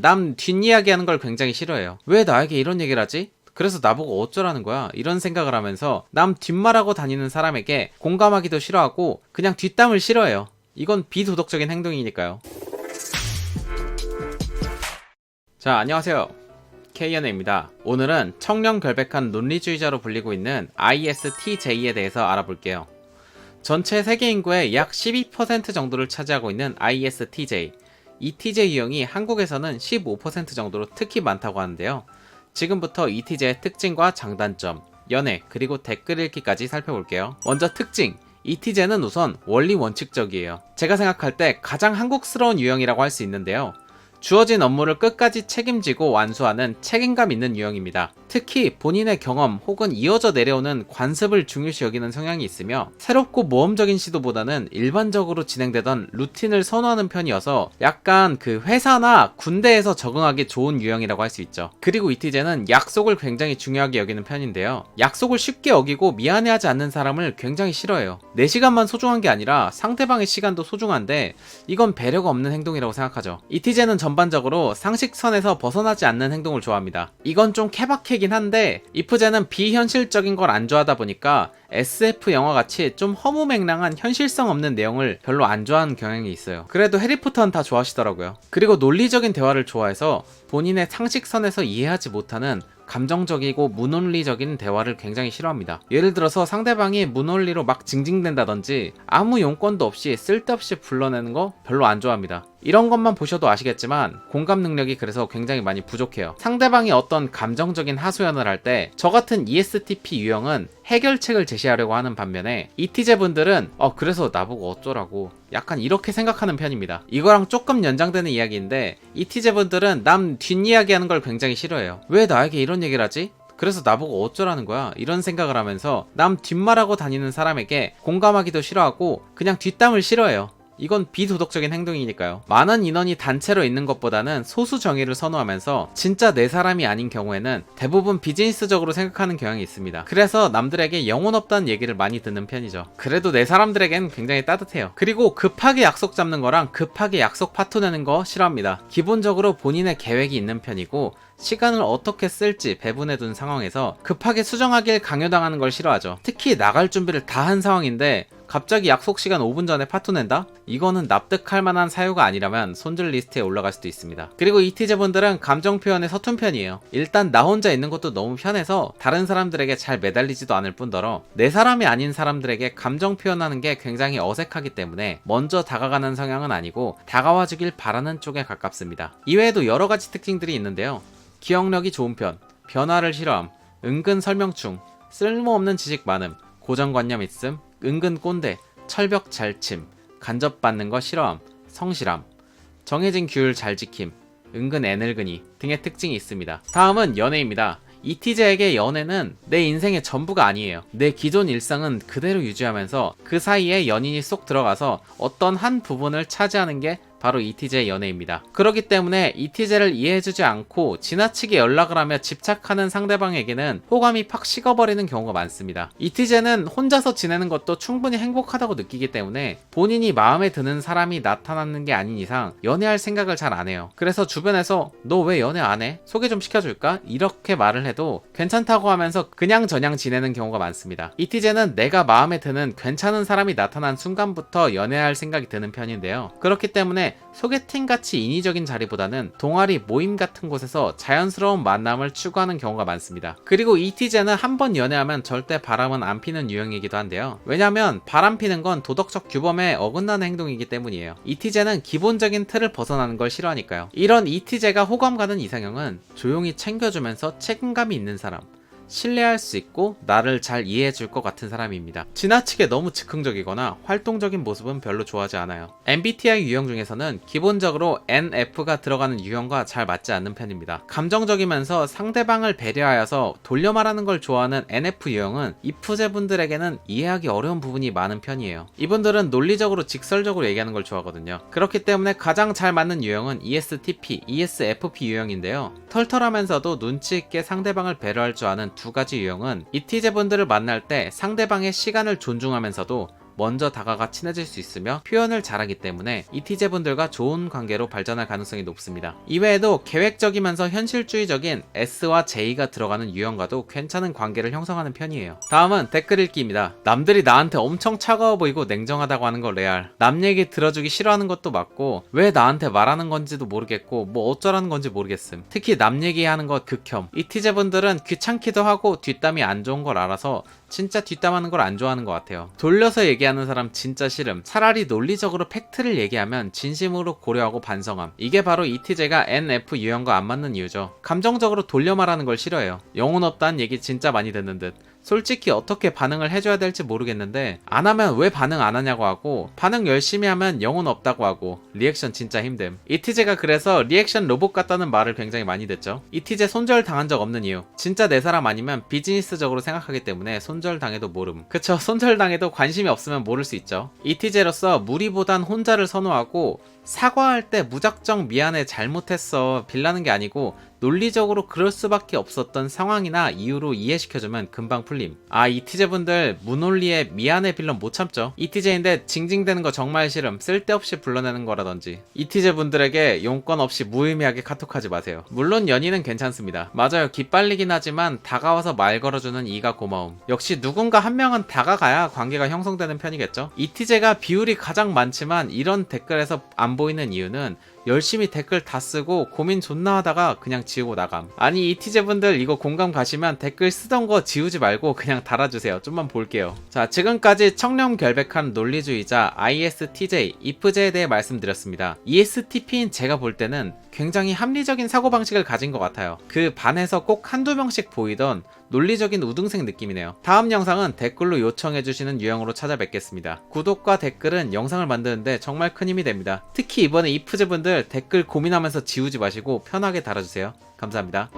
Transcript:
남 뒷이야기 하는 걸 굉장히 싫어해요. 왜 나에게 이런 얘기를 하지? 그래서 나보고 어쩌라는 거야? 이런 생각을 하면서 남 뒷말하고 다니는 사람에게 공감하기도 싫어하고 그냥 뒷담을 싫어해요. 이건 비도덕적인 행동이니까요. 자, 안녕하세요. K연애입니다. 오늘은 청렴 결백한 논리주의자로 불리고 있는 ISTJ에 대해서 알아볼게요. 전체 세계 인구의 약 12% 정도를 차지하고 있는 ISTJ. 이 TJ 유형이 한국에서는 15% 정도로 특히 많다고 하는데요. 지금부터 이 TJ의 특징과 장단점, 연애, 그리고 댓글 읽기까지 살펴볼게요. 먼저 특징. 이 TJ는 우선 원리 원칙적이에요. 제가 생각할 때 가장 한국스러운 유형이라고 할 수 있는데요. 주어진 업무를 끝까지 책임지고 완수하는 책임감 있는 유형입니다. 특히 본인의 경험 혹은 이어져 내려오는 관습을 중요시 여기는 성향이 있으며 새롭고 모험적인 시도보다는 일반적으로 진행되던 루틴을 선호하는 편이어서 약간 그 회사나 군대에서 적응하기 좋은 유형이라고 할 수 있죠. 그리고 이티제는 약속을 굉장히 중요하게 여기는 편인데요. 약속을 쉽게 어기고 미안해하지 않는 사람을 굉장히 싫어해요. 내 시간만 소중한 게 아니라 상대방의 시간도 소중한데 이건 배려가 없는 행동이라고 생각하죠. 이티제는 전 반적으로 상식선에서 벗어나지 않는 행동을 좋아합니다. 이건 좀 케바케긴 한데 이프제는 비현실적인 걸 안 좋아하다 보니까 SF 영화 같이 좀 허무맹랑한 현실성 없는 내용을 별로 안 좋아하는 경향이 있어요. 그래도 해리포터는 다 좋아하시더라고요. 그리고 논리적인 대화를 좋아해서 본인의 상식선에서 이해하지 못하는 감정적이고 무논리적인 대화를 굉장히 싫어합니다. 예를 들어서 상대방이 무논리로 막 징징댄다든지 아무 용건도 없이 쓸데없이 불러내는 거 별로 안 좋아합니다. 이런 것만 보셔도 아시겠지만 공감 능력이 그래서 굉장히 많이 부족해요. 상대방이 어떤 감정적인 하소연을 할 때 저 같은 ESTP 유형은 해결책을 제시하려고 하는 반면에 이티제 분들은 어 그래서 나보고 어쩌라고 약간 이렇게 생각하는 편입니다. 이거랑 조금 연장되는 이야기인데 이티제 분들은 남 뒷이야기 하는 걸 굉장히 싫어해요. 왜 나에게 이런 얘기를 하지? 그래서 나보고 어쩌라는 거야? 이런 생각을 하면서 남 뒷말하고 다니는 사람에게 공감하기도 싫어하고 그냥 뒷담을 싫어해요. 이건 비도덕적인 행동이니까요. 많은 인원이 단체로 있는 것보다는 소수 정의를 선호하면서 진짜 내 사람이 아닌 경우에는 대부분 비즈니스적으로 생각하는 경향이 있습니다. 그래서 남들에게 영혼 없다는 얘기를 많이 듣는 편이죠. 그래도 내 사람들에겐 굉장히 따뜻해요. 그리고 급하게 약속 잡는 거랑 급하게 약속 파토 내는 거 싫어합니다. 기본적으로 본인의 계획이 있는 편이고 시간을 어떻게 쓸지 배분해 둔 상황에서 급하게 수정하길 강요당하는 걸 싫어하죠. 특히 나갈 준비를 다 한 상황인데 갑자기 약속 시간 5분 전에 파토 낸다? 이거는 납득할 만한 사유가 아니라면 손절 리스트에 올라갈 수도 있습니다. 그리고 이티제분들은 감정 표현에 서툰 편이에요. 일단 나 혼자 있는 것도 너무 편해서 다른 사람들에게 잘 매달리지도 않을 뿐더러 내 사람이 아닌 사람들에게 감정 표현하는 게 굉장히 어색하기 때문에 먼저 다가가는 성향은 아니고 다가와 주길 바라는 쪽에 가깝습니다. 이외에도 여러 가지 특징들이 있는데요. 기억력이 좋은 편, 변화를 싫어함, 은근 설명충, 쓸모없는 지식 많음, 고정관념 있음, 은근 꼰대, 철벽 잘 침, 간접받는 거 싫어함, 성실함, 정해진 규율 잘 지킴, 은근 애늙은이 등의 특징이 있습니다. 다음은 연애입니다. 이티제에게 연애는 내 인생의 전부가 아니에요. 내 기존 일상은 그대로 유지하면서 그 사이에 연인이 쏙 들어가서 어떤 한 부분을 차지하는 게 바로 이티제 연애입니다. 그렇기 때문에 이티제를 이해해주지 않고 지나치게 연락을 하며 집착하는 상대방에게는 호감이 팍 식어버리는 경우가 많습니다. 이티제는 혼자서 지내는 것도 충분히 행복하다고 느끼기 때문에 본인이 마음에 드는 사람이 나타나는 게 아닌 이상 연애할 생각을 잘 안 해요. 그래서 주변에서 너 왜 연애 안 해? 소개 좀 시켜줄까? 이렇게 말을 해도 괜찮다고 하면서 그냥 저냥 지내는 경우가 많습니다. 이티제는 내가 마음에 드는 괜찮은 사람이 나타난 순간부터 연애할 생각이 드는 편인데요. 그렇기 때문에 소개팅 같이 인위적인 자리보다는 동아리 모임 같은 곳에서 자연스러운 만남을 추구하는 경우가 많습니다. 그리고 이티제는 한 번 연애하면 절대 바람은 안 피는 유형이기도 한데요. 왜냐면 바람 피는 건 도덕적 규범에 어긋나는 행동이기 때문이에요. 이티제는 기본적인 틀을 벗어나는 걸 싫어하니까요. 이런 이티제가 호감 가는 이상형은 조용히 챙겨주면서 책임감이 있는 사람. 신뢰할 수 있고 나를 잘 이해해 줄 것 같은 사람입니다. 지나치게 너무 즉흥적이거나 활동적인 모습은 별로 좋아하지 않아요. MBTI 유형 중에서는 기본적으로 NF가 들어가는 유형과 잘 맞지 않는 편입니다. 감정적이면서 상대방을 배려하여서 돌려 말하는 걸 좋아하는 NF 유형은 이프제분들에게는 이해하기 어려운 부분이 많은 편이에요. 이분들은 논리적으로 직설적으로 얘기하는 걸 좋아하거든요. 그렇기 때문에 가장 잘 맞는 유형은 ESTP, ESFP 유형인데요. 털털하면서도 눈치 있게 상대방을 배려할 줄 아는 두 가지 유형은 이티제분들을 만날 때 상대방의 시간을 존중하면서도 먼저 다가가 친해질 수 있으며 표현을 잘하기 때문에 이티제분들과 좋은 관계로 발전할 가능성이 높습니다. 이외에도 계획적이면서 현실주의적인 S와 J가 들어가는 유형과도 괜찮은 관계를 형성하는 편이에요. 다음은 댓글 읽기입니다. 남들이 나한테 엄청 차가워 보이고 냉정하다고 하는 거 레알. 남 얘기 들어주기 싫어하는 것도 맞고 왜 나한테 말하는 건지도 모르겠고 뭐 어쩌라는 건지 모르겠음. 특히 남 얘기하는 것 극혐. 이티제분들은 귀찮기도 하고 뒷담이 안 좋은 걸 알아서 진짜 뒷담하는 걸 안 좋아하는 것 같아요. 돌려서 얘기하는 사람 진짜 싫음. 차라리 논리적으로 팩트를 얘기하면 진심으로 고려하고 반성함. 이게 바로 ETJ가 NF 유형과 안 맞는 이유죠. 감정적으로 돌려 말하는 걸 싫어해요. 영혼 없다는 얘기 진짜 많이 듣는 듯. 솔직히 어떻게 반응을 해줘야 될지 모르겠는데 안 하면 왜 반응 안 하냐고 하고 반응 열심히 하면 영혼 없다고 하고 리액션 진짜 힘듦. 이티제가 그래서 리액션 로봇 같다는 말을 굉장히 많이 듣죠. 이티제 손절 당한 적 없는 이유. 진짜 내 사람 아니면 비즈니스적으로 생각하기 때문에 손절 당해도 모름. 그쵸 손절 당해도 관심이 없으면 모를 수 있죠. 이티제로서 무리보단 혼자를 선호하고 사과할 때 무작정 미안해 잘못했어 빌라는 게 아니고 논리적으로 그럴 수밖에 없었던 상황이나 이유로 이해시켜주면 금방 풀림. 아, 이티제분들 무논리에 미안해 빌런 못 참죠. 이티제인데 징징대는 거 정말 싫음. 쓸데없이 불러내는 거라든지. 이티제분들에게 용건 없이 무의미하게 카톡하지 마세요. 물론 연인은 괜찮습니다. 맞아요. 기빨리긴 하지만 다가와서 말 걸어주는 이가 고마움. 역시 누군가 한 명은 다가가야 관계가 형성되는 편이겠죠. 이티제가 비율이 가장 많지만 이런 댓글에서 안 보이는 이유는 열심히 댓글 다 쓰고 고민 존나 하다가 그냥 지우고 나감. 아니 이티제분들 이거 공감 가시면 댓글 쓰던 거 지우지 말고 그냥 달아주세요. 좀만 볼게요. 자 지금까지 청렴 결백한 논리주의자 ISTJ, IFJ에 대해 말씀드렸습니다. ESTP인 제가 볼 때는 굉장히 합리적인 사고방식을 가진 것 같아요. 그 반에서 꼭 한두 명씩 보이던 논리적인 우등생 느낌이네요. 다음 영상은 댓글로 요청해주시는 유형으로 찾아뵙겠습니다. 구독과 댓글은 영상을 만드는데 정말 큰 힘이 됩니다. 특히 이번에 이프 댓글 고민하면서 지우지 마시고 편하게 달아주세요. 감사합니다.